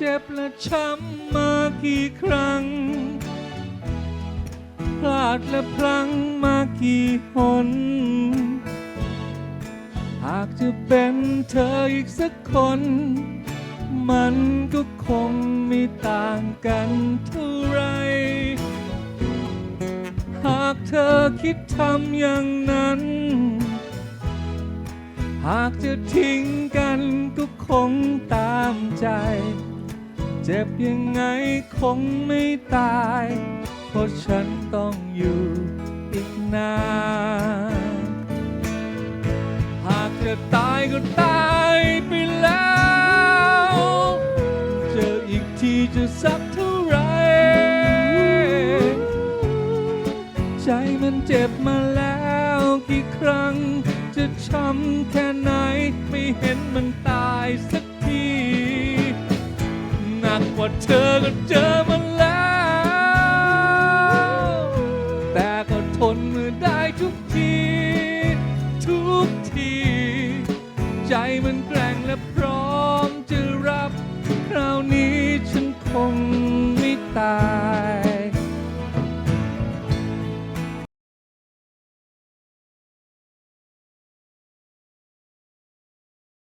เจ็บและช้ำมากี่ครั้ง พลาดและพลั้งมากี่หน หากจะเป็นเธออีกสักคน มันก็คงไม่ต่างกันเท่าไร หากเธอคิดทำอย่างนั้นหากจะทิ้งกันก็คงตามใจ เจ็บยังไงคงไม่ตาย เพราะฉันต้องอยู่อีกนาน หากจะตายก็ตายไปแล้ว เจออีกทีจะสักเท่าไร ใจมันเจ็บมาแล้วกี่ครั้ง จะช้ำแค่ไหนไม่เห็นมันตายสักักกว่าเธอก็เจอมาแล้ว แต่ก็ทนมือได้ทุกที ทุกที ใจมันแกร่งและพร้อม